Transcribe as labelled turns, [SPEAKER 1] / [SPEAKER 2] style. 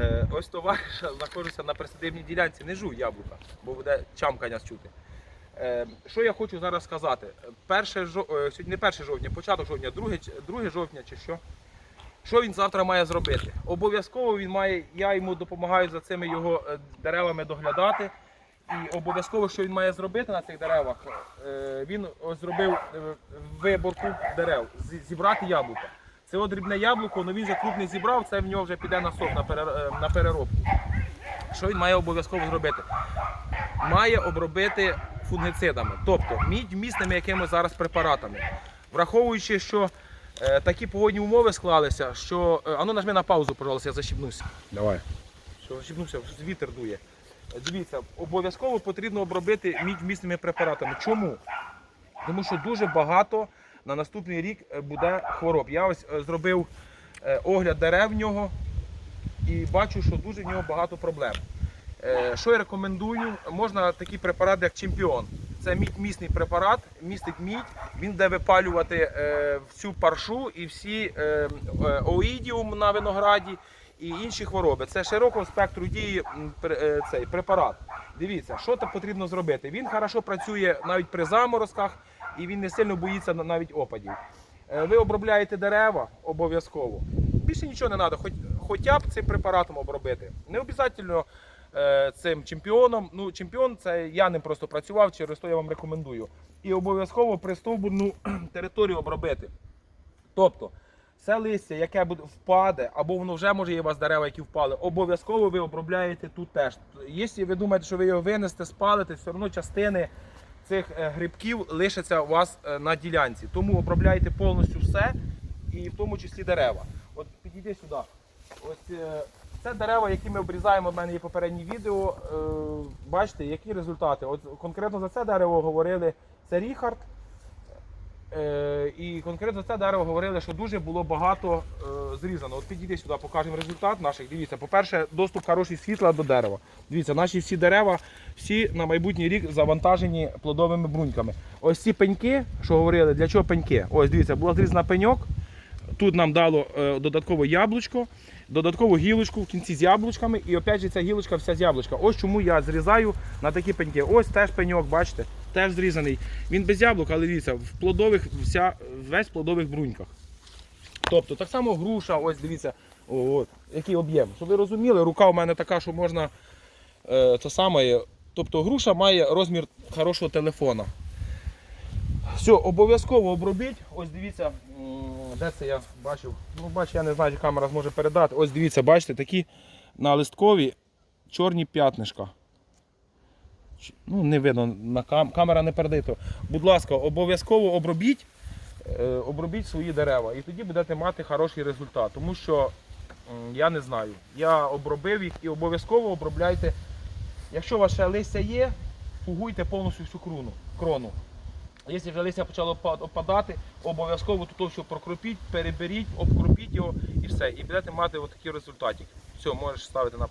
[SPEAKER 1] Е, ось товариша знаходжуся на присадибній ділянці, не жуй яблука, бо буде чамкання чути. Е, що я хочу зараз сказати? Перше е, не 1 жовтня, початок жовтня, 2, 2 жовтня чи що. Що він завтра має зробити? Обов'язково він має, я йому допомагаю за цими його деревами доглядати. І обов'язково, що він має зробити на цих деревах, він зробив виборку дерев, зібрати яблука. Це от дрібне яблуко, але він вже крупний зібрав, це в нього вже піде на сок на, е, переробку. Що він має обов'язково зробити? Має обробити фунгицидами, тобто мідь вмісними якимось зараз препаратами. Враховуючи, що е, такі погодні умови склалися, що. Е, ану нажми на паузу, пожалуйста, я защіпнуся.
[SPEAKER 2] Давай.
[SPEAKER 1] Що защіпнувся, вітер дує. Дивіться, обов'язково потрібно обробити мідь вмісними препаратами. Чому? Тому що дуже багато на наступний рік е, буде хвороб. Я ось е, зробив е, огляд дерев в нього і бачу, що дуже в нього багато проблем. Що я рекомендую? Можна такий препарат, як чемпіон. Це мідь місний препарат, містить мідь, він буде випалювати всю паршу і всі оїдіум на винограді і інші хвороби. Це широкого спектру дії цей препарат. Дивіться, що там потрібно зробити. Він хорошо працює навіть при заморозках і він не сильно боїться навіть опадів. Е, Ви обробляєте дерева обов'язково. Більше нічого не треба, хоч, хоча б цим препаратом обробити. Не обов'язково е, цим чемпіоном. Ну, чемпіон це я ним просто працював, через то я вам рекомендую. І обов'язково пристовбурну територію обробити. Тобто, все листя, яке буде впаде, або воно вже може є у вас дерева, які впали, обов'язково ви обробляєте тут теж. Якщо ви думаєте, що ви його винесете, спалите, все одно частини цих е, грибків лишаться у вас е, на ділянці. Тому обробляйте повністю все, і в тому числі дерева. От підійди сюди. Ось е, це дерева, які ми обрізаємо. У мене є попереднє відео. Бачите, які результати. От конкретно за це дерево говорили. Це Ріхард. Е, і конкретно це дерево говорили, що дуже було багато е, зрізано. От підійди сюди, покажемо результат наших. Дивіться, по-перше, доступ хороший світла до дерева. Дивіться, наші всі дерева, всі на майбутній рік завантажені плодовими бруньками. Ось ці пеньки, що говорили, для чого пеньки? Ось дивіться, була зрізана пеньок. Тут нам дало е, додатково яблучко, додаткову гілочку в кінці з яблучками, і опять же ця гілочка вся з яблучка. Ось чому я зрізаю на такі пеньки. Ось теж пеньок, бачите, теж зрізаний. Він без яблук, але дивіться, в плодових, вся, весь в плодових бруньках. Тобто так само груша, ось дивіться, от, який об'єм. Щоб ви розуміли, рука у мене така, що можна е, це саме. Тобто груша має розмір хорошого телефона. Все, обов'язково обробіть. Ось дивіться, де це я бачив. Ну, бачу, я не знаю, чи камера зможе передати. Ось дивіться, бачите, такі на листкові чорні п'ятнишка. Ну, не видно, на кам... камера не передає. Будь ласка, обов'язково обробіть, е, обробіть свої дерева. І тоді будете мати хороший результат. Тому що я не знаю. Я обробив їх і обов'язково обробляйте. Якщо ваше листя є, фугуйте повністю всю крону. крону. Якщо вже листя почало опа- опадати, обов'язково тут все прокропіть, переберіть, обкропіть його і все. І будете мати отакі результати. Все, можеш ставити на